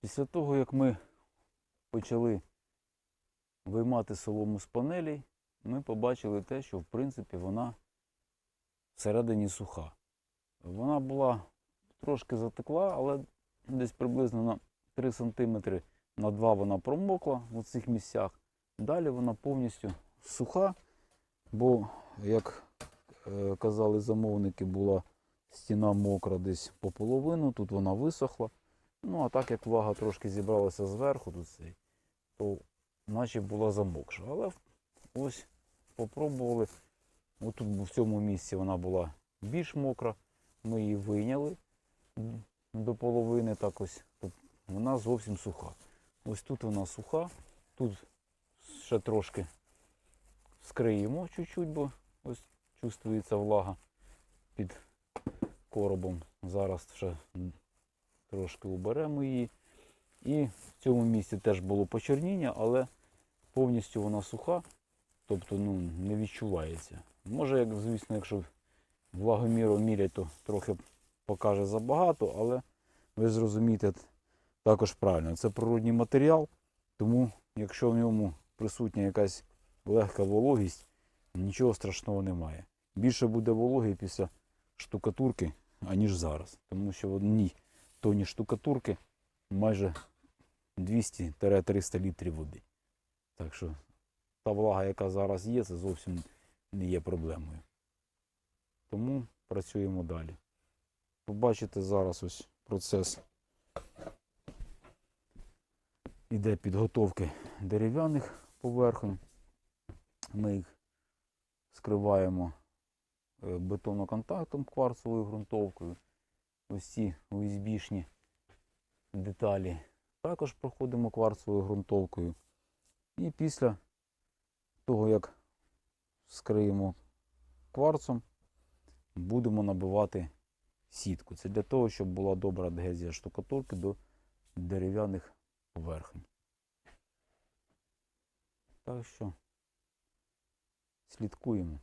Після того, як ми почали виймати солому з панелей, ми побачили те, що в принципі вона всередині суха. Вона була трошки затекла, але десь приблизно на 3 см на 2 вона промокла в цих місцях. Далі вона повністю суха, бо, як е, казали замовники, була стіна мокра десь по половину, тут вона висохла. Ну, а так як влага трошки зібралася зверху, тут цей, то наче була замокша. Але ось попробували. Отут в цьому місці вона була більш мокра. Ми її вийняли до половини, так ось. Вона зовсім суха. Ось тут вона суха, тут ще трошки скриємо чуть-чуть, бо ось чувствується влага під коробом. Зараз ще трошки уберемо її. І в цьому місці теж було почерніння, але повністю вона суха, тобто ну, не відчувається. Може, як, звісно, якщо влагоміром мірять, то трохи покаже забагато, але ви зрозумієте також правильно. Це природній матеріал, тому якщо в ньому присутня якась легка вологість, нічого страшного немає. Більше буде вологи після штукатурки, аніж зараз. Тому що в одній тоні штукатурки майже 200-300 літрів води. Так що та влага, яка зараз є, це зовсім не є проблемою. Тому працюємо далі. Побачите зараз ось процес іде підготовки дерев'яних поверхонь. Ми їх скриваємо е, бетоноконтактом кварцевою ґрунтовкою. Ось ці USB-шні деталі також проходимо кварцевою ґрунтовкою. І після того, як скриємо кварцом, будемо набивати сітку. Це для того, щоб була добра адгезія штукатурки до дерев'яних поверхень. Так що слідкуємо.